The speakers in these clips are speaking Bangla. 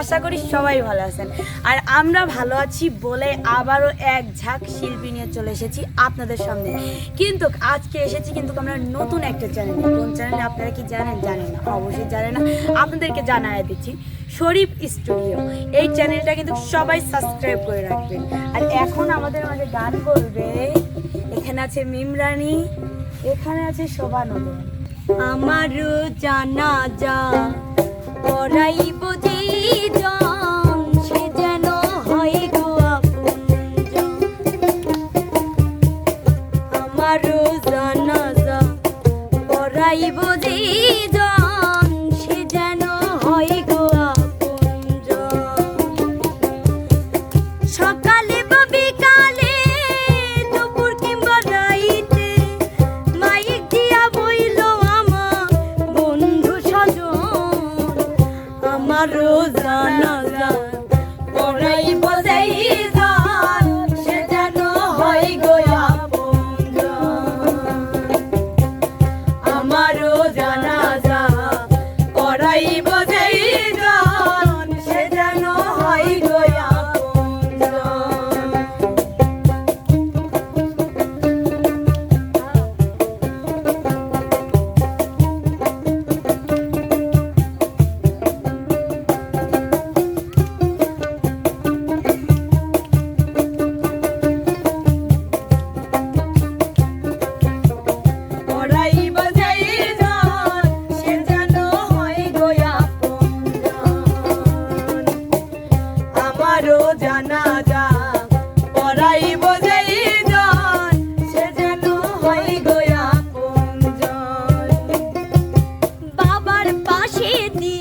আশা করি সবাই ভালো আছেন। আর আমরা ভালো আছি বলে আবারও এক ঝাঁক শিল্পী নিয়ে চলে এসেছি আপনাদের সামনে। কিন্তু আজকে এসেছি কিন্তু আমরা নতুন একটা চ্যানেলে কোন চ্যানেলে আপনারা কি জানেন? জানেন না। অবশ্যই জানেন না। আপনাদেরকে জানাই দিচ্ছি, শরীফ স্টুডিও এই চ্যানেলটা কিন্তু সবাই সাবস্ক্রাইব করে রাখবেন। আর এখন আমাদের মাঝে গান করবে, এখানে আছে মিমরানি, এখানে আছে শোভা আমারও জানা যা পড়াইব আমারও জানা পড়াই বজাই যান হয় গো আপনজন। আমারও জানা জানা যা পড়াই বাজাই যান সে যেন হয় গো আপনজন। বাবার পাশে দিও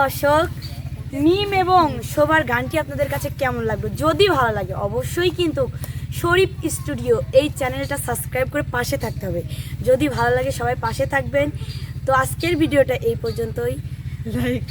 দর্শক মিম এবং শোভার গানটি আপনাদের কাছে কেমন লাগবে যদি ভালো লাগে অবশ্যই কিন্তু শরীফ স্টুডিও এই চ্যানেলটা সাবস্ক্রাইব করে পাশে থাকতে হবে। যদি ভালো লাগে সবাই পাশে থাকবেন। তো আজকের ভিডিওটা এই পর্যন্তই। লাইক